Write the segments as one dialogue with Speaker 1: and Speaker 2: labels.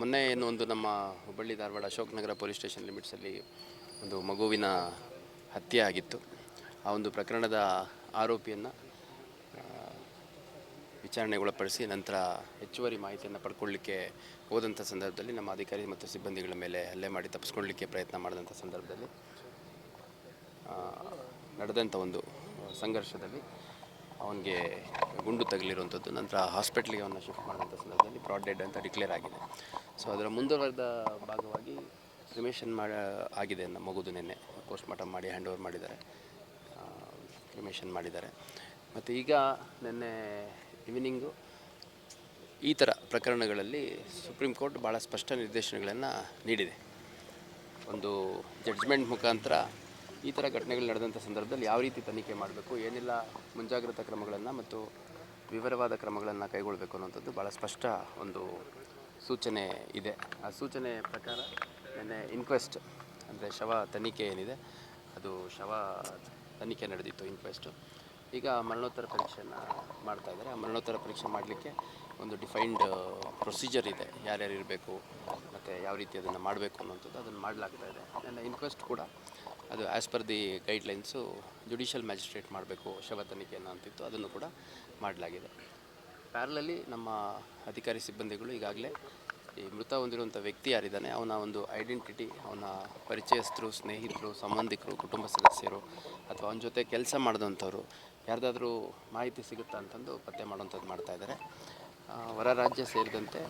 Speaker 1: ಮೊನ್ನೆ ಏನು ಒಂದು ನಮ್ಮ ಹುಬ್ಬಳ್ಳಿ ಧಾರವಾಡ ಅಶೋಕ್ ನಗರ ಪೊಲೀಸ್ ಸ್ಟೇಷನ್ ಲಿಮಿಟ್ಸಲ್ಲಿ ಒಂದು ಮಗುವಿನ ಹತ್ಯೆ ಆಗಿತ್ತು. ಆ ಒಂದು ಪ್ರಕರಣದ ಆರೋಪಿಯನ್ನು ವಿಚಾರಣೆಗೊಳಪಡಿಸಿ ನಂತರ ಹೆಚ್ಚುವರಿ ಮಾಹಿತಿಯನ್ನು ಪಡ್ಕೊಳ್ಳಿಕ್ಕೆ ಹೋದಂಥ ಸಂದರ್ಭದಲ್ಲಿ ನಮ್ಮ ಅಧಿಕಾರಿ ಮತ್ತು ಸಿಬ್ಬಂದಿಗಳ ಮೇಲೆ ಹಲ್ಲೆ ಮಾಡಿ ತಪ್ಪಿಸ್ಕೊಳ್ಳಿಕ್ಕೆ ಪ್ರಯತ್ನ ಮಾಡಿದಂಥ ಸಂದರ್ಭದಲ್ಲಿ ನಡೆದಂಥ ಒಂದು ಸಂಘರ್ಷದಲ್ಲಿ ಅವನಿಗೆ ಗುಂಡು ತಗಲಿರುವಂಥದ್ದು. ನಂತರ ಹಾಸ್ಪಿಟ್ಲಿಗೆ ಅವನ್ನ ಶಿಫ್ಟ್ ಮಾಡಿದಂಥ ಸಂದರ್ಭದಲ್ಲಿ ಬ್ರಾಡ್ ಡೆಡ್ ಅಂತ ಡಿಕ್ಲೇರ್ ಆಗಿದೆ. ಸೊ, ಅದರ ಮುಂದುವರೆದ ಭಾಗವಾಗಿ ಕ್ರಿಮೇಷನ್ ಮಾಡ ಆಗಿದೆ ನಮ್ಮ ಮಗುದು ನಿನ್ನೆ. ಪೋಸ್ಟ್ ಮಾಡಿ ಹ್ಯಾಂಡ್ ಓವರ್ ಮಾಡಿದ್ದಾರೆ ಕ್ರಿಮೇಷನ್ ಮಾಡಿದ್ದಾರೆ. ಮತ್ತು ಈಗ ನಿನ್ನೆ ಈವ್ನಿಂಗು ಈ ಥರ ಪ್ರಕರಣಗಳಲ್ಲಿ ಸುಪ್ರೀಂ ಕೋರ್ಟ್ ಭಾಳ ಸ್ಪಷ್ಟ ನಿರ್ದೇಶನಗಳನ್ನು ನೀಡಿದೆ. ಒಂದು ಜಡ್ಜ್ಮೆಂಟ್ ಮುಖಾಂತರ ಈ ಥರ ಘಟನೆಗಳು ನಡೆದಂಥ ಸಂದರ್ಭದಲ್ಲಿ ಯಾವ ರೀತಿ ತನಿಖೆ ಮಾಡಬೇಕು, ಏನೆಲ್ಲ ಮುಂಜಾಗ್ರತಾ ಕ್ರಮಗಳನ್ನು ಮತ್ತು ವಿವರವಾದ ಕ್ರಮಗಳನ್ನು ಕೈಗೊಳ್ಳಬೇಕು ಅನ್ನೋಂಥದ್ದು ಭಾಳ ಸ್ಪಷ್ಟ ಒಂದು ಸೂಚನೆ ಇದೆ. ಆ ಸೂಚನೆ ಪ್ರಕಾರ ನಿನ್ನೆ ಇನ್ಕ್ವೆಸ್ಟ್ ಅಂದರೆ ಶವ ತನಿಖೆ ಏನಿದೆ, ಅದು ಶವ ತನಿಖೆ ನಡೆದಿತ್ತು ಇನ್ಕ್ವೆಸ್ಟು ಈಗ ಮರಣೋತ್ತರ ಪರೀಕ್ಷೆಯನ್ನು ಮಾಡ್ತಾ ಇದ್ದಾರೆ. ಆ ಮರಣೋತ್ತರ ಪರೀಕ್ಷೆ ಮಾಡಲಿಕ್ಕೆ ಒಂದು ಡಿಫೈನ್ಡ್ ಪ್ರೊಸೀಜರ್ ಇದೆ. ಯಾರ್ಯಾರು ಇರಬೇಕು, ಮತ್ತು ಯಾವ ರೀತಿ ಅದನ್ನು ಮಾಡಬೇಕು ಅನ್ನೋಂಥದ್ದು ಅದನ್ನು ಮಾಡಲಾಗ್ತಾ ಇದೆ. ನನ್ನ ಇನ್ಕ್ವೆಸ್ಟ್ ಕೂಡ ಅದು as per the guidelines judicial magistrate ಮಾಡಬೇಕು ಶವ ತನಿಖೆಯನ್ನು ಅಂತಿತ್ತು ಅದನ್ನು ಕೂಡ ಮಾಡಲಾಗಿದೆ. ಪ್ಯಾರಲಲ್ಲಿ ನಮ್ಮ ಅಧಿಕಾರಿ ಸಿಬ್ಬಂದಿಗಳು ಈಗಾಗಲೇ ಈ ಮೃತ ಹೊಂದಿರುವಂಥ ವ್ಯಕ್ತಿ ಯಾರಿದ್ದಾನೆ ಅವನ ಒಂದು ಐಡೆಂಟಿಟಿ ಅವನ ಪರಿಚಯಸ್ಥರು ಸ್ನೇಹಿತರು ಸಂಬಂಧಿಕರು ಕುಟುಂಬ ಸದಸ್ಯರು ಅಥವಾ ಅವನ ಜೊತೆ ಕೆಲಸ ಮಾಡಿದಂಥವ್ರು ಯಾರ್ದಾದ್ರೂ ಮಾಹಿತಿ ಸಿಗುತ್ತಾ ಅಂತಂದು ಪತ್ತೆ ಮಾಡುವಂಥದ್ದು ಮಾಡ್ತಾ ಇದ್ದಾರೆ. ಆ, ಹೊರ ರಾಜ್ಯ ಸೇರಿದಂತೆ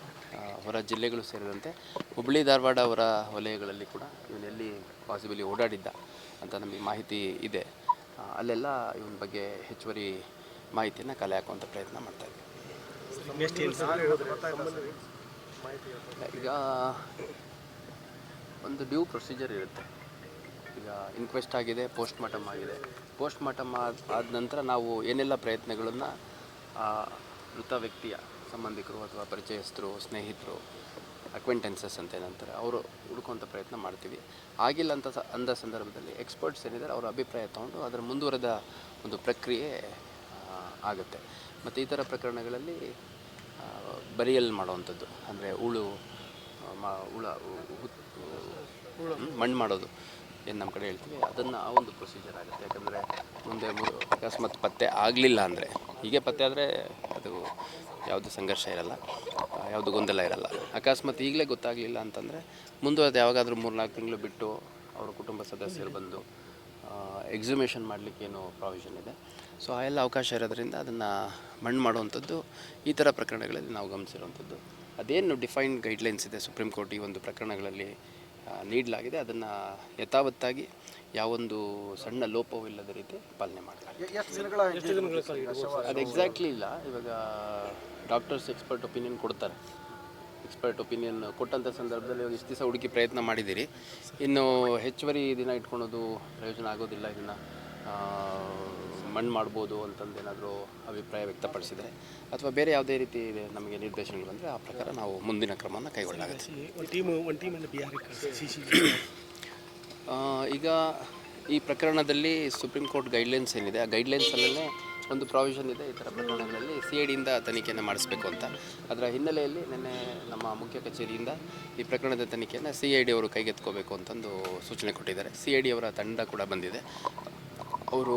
Speaker 1: ಹೊರ ಜಿಲ್ಲೆಗಳು ಸೇರಿದಂತೆ ಹುಬ್ಬಳ್ಳಿ ಧಾರವಾಡ ಅವರ ವಲಯಗಳಲ್ಲಿ ಕೂಡ ಇವನೆಲ್ಲಿ ಪಾಸಿಬಲಿ ಓಡಾಡಿದ್ದ ಅಂತ ನಮಗೆ ಮಾಹಿತಿ ಇದೆ. ಅಲ್ಲೆಲ್ಲ ಇವನ ಬಗ್ಗೆ ಹೆಚ್ಚುವರಿ ಮಾಹಿತಿಯನ್ನು ಕಲೆ ಹಾಕುವಂಥ ಪ್ರಯತ್ನ ಮಾಡ್ತಾ ಇದ್ದೀವಿ ಈಗ ಒಂದು ಡ್ಯೂ ಪ್ರೊಸೀಜರ್ ಇರುತ್ತೆ. ಈಗ ಇನ್ಕ್ವೆಸ್ಟ್ ಆಗಿದೆ ಪೋಸ್ಟ್ ಮಾರ್ಟಮ್ ಆಗಿದೆ. ಪೋಸ್ಟ್ ಮಾರ್ಟಮ್ ಆದ ನಂತರ ನಾವು ಏನೆಲ್ಲ ಪ್ರಯತ್ನಗಳನ್ನು ಮೃತ ವ್ಯಕ್ತಿಯ ಸಂಬಂಧಿಕರು ಅಥವಾ ಪರಿಚಯಸ್ಥರು, ಸ್ನೇಹಿತರು ಅಕ್ವೆಂಟೆನ್ಸಸ್ ಅಂತ ಏನಂತಾರೆ, ಅವರು ಹುಡುಕುವಂಥ ಪ್ರಯತ್ನ ಮಾಡ್ತೀವಿ. ಆಗಿಲ್ಲ ಅಂತ ಅಂದ ಸಂದರ್ಭದಲ್ಲಿ ಎಕ್ಸ್ಪರ್ಟ್ಸ್ ಏನಿದ್ದಾರೆ, ಅವರ ಅಭಿಪ್ರಾಯ ತೊಗೊಂಡು ಅದರ ಮುಂದುವರೆದ ಒಂದು ಪ್ರಕ್ರಿಯೆ ಆಗುತ್ತೆ. ಮತ್ತು ಈ ಥರ ಪ್ರಕರಣಗಳಲ್ಲಿ ಬರಿಯಲ್ಲಿ ಬರಿಯಲ್ ಮಾಡುವಂಥದ್ದು, ಅಂದರೆ ಹುಳ, ಮ, ಹುಳ ಮಣ್ಣು ಮಾಡೋದು ಏನು ನಮ್ಮ ಕಡೆ ಹೇಳ್ತೀವಿ. ಅದನ್ನು ಆ ಒಂದು ಪ್ರೊಸೀಜರ್ ಆಗುತ್ತೆ. ಯಾಕಂದರೆ ಮುಂದೆ ಅಕಸ್ಮಾತ್ ಪತ್ತೆ ಆಗಲಿಲ್ಲ ಅಂದರೆ, ಹೀಗೆ ಪತ್ತೆ ಆದರೆ ಅದು ಯಾವುದು ಸಂಘರ್ಷ ಇರಲ್ಲ ಯಾವುದು ಗೊಂದಲ ಇರಲ್ಲ. ಅಕಸ್ಮಾತ್ ಈಗಲೇ ಗೊತ್ತಾಗಲಿಲ್ಲ ಅಂತಂದರೆ, ಮುಂದುವರೆದು ಯಾವಾಗಾದರೂ ಮೂರ್ನಾಲ್ಕು ತಿಂಗಳು ಬಿಟ್ಟು ಅವರ ಕುಟುಂಬ ಸದಸ್ಯರು ಬಂದು ಎಕ್ಸಿಮೇಷನ್ ಮಾಡಲಿಕ್ಕೆ ಏನು ಪ್ರಾವಿಷನ್ ಇದೆ. ಸೊ ಆ ಎಲ್ಲ ಅವಕಾಶ ಇರೋದ್ರಿಂದ ಅದನ್ನು ಮಣ್ಣು ಮಾಡುವಂಥದ್ದು, ಈ ಥರ ಪ್ರಕರಣಗಳಲ್ಲಿ ನಾವು ಗಮನಿಸಿರುವಂಥದ್ದು. ಅದೇನು ಡಿಫೈನ್ಡ್ ಗೈಡ್ಲೈನ್ಸ್ ಇದೆ ಸುಪ್ರೀಂ ಕೋರ್ಟ್ ಈ ಒಂದು ಪ್ರಕರಣಗಳಲ್ಲಿ ನೀಡಲಾಗಿದೆ. ಅದನ್ನು ಯಥಾವತ್ತಾಗಿ ಯಾವೊಂದು ಸಣ್ಣ ಲೋಪವೂ ಇಲ್ಲದ ರೀತಿ ಪಾಲನೆ
Speaker 2: ಮಾಡ್ತಾರೆ
Speaker 1: ಅದು ಎಕ್ಸಾಕ್ಟ್ಲಿ ಇಲ್ಲ. ಇವಾಗ ಡಾಕ್ಟರ್ಸ್ ಎಕ್ಸ್ಪರ್ಟ್ ಒಪಿನಿಯನ್ ಕೊಡ್ತಾರೆ. ಎಕ್ಸ್ಪರ್ಟ್ ಒಪಿನಿಯನ್ ಕೊಟ್ಟಂಥ ಸಂದರ್ಭದಲ್ಲಿ ಇವಾಗ ಇಷ್ಟು ದಿವಸ ಹುಡುಕಿ ಪ್ರಯತ್ನ ಮಾಡಿದ್ದೀರಿ. ಇನ್ನು ಹೆಚ್ಚುವರಿ ದಿನ ಇಟ್ಕೊಳೋದು ಪ್ರಯೋಜನ ಆಗೋದಿಲ್ಲ. ಇದನ್ನು ಮಣ್ಣು ಮಾಡ್ಬೋದು ಅಂತಂದು ಏನಾದರೂ ಅಭಿಪ್ರಾಯ ವ್ಯಕ್ತಪಡಿಸಿದರೆ ಅಥವಾ ಬೇರೆ ಯಾವುದೇ ರೀತಿ ನಮಗೆ ನಿರ್ದೇಶನಗಳು ಬಂದರೆ ಆ ಪ್ರಕಾರ ನಾವು ಮುಂದಿನ ಕ್ರಮವನ್ನು ಕೈಗೊಳ್ಳಲಾಗುತ್ತೆ. ಈಗ ಈ ಪ್ರಕರಣದಲ್ಲಿ ಸುಪ್ರೀಂ ಕೋರ್ಟ್ ಗೈಡ್ಲೈನ್ಸ್ ಏನಿದೆ ಆ ಗೈಡ್ಲೈನ್ಸಲ್ಲೇ ಒಂದು ಪ್ರಾವಿಷನ್ ಇದೆ ಈ ಥರ ಪ್ರಕರಣಗಳಲ್ಲಿ ಸಿ ಐ ಡಿಯಿಂದ ತನಿಖೆಯನ್ನು ಮಾಡಿಸ್ಬೇಕು ಅಂತ. ಅದರ ಹಿನ್ನೆಲೆಯಲ್ಲಿ ನಿನ್ನೆ ನಮ್ಮ ಮುಖ್ಯ ಕಚೇರಿಯಿಂದ ಈ ಪ್ರಕರಣದ ತನಿಖೆಯನ್ನು ಸಿ ಐ ಡಿ ಅವರು ಕೈಗೆತ್ಕೋಬೇಕು ಅಂತಂದು ಸೂಚನೆ ಕೊಟ್ಟಿದ್ದಾರೆ. ಸಿ ಐ ಡಿ ಅವರ ತಂಡ ಕೂಡ ಬಂದಿದೆ. ಅವರು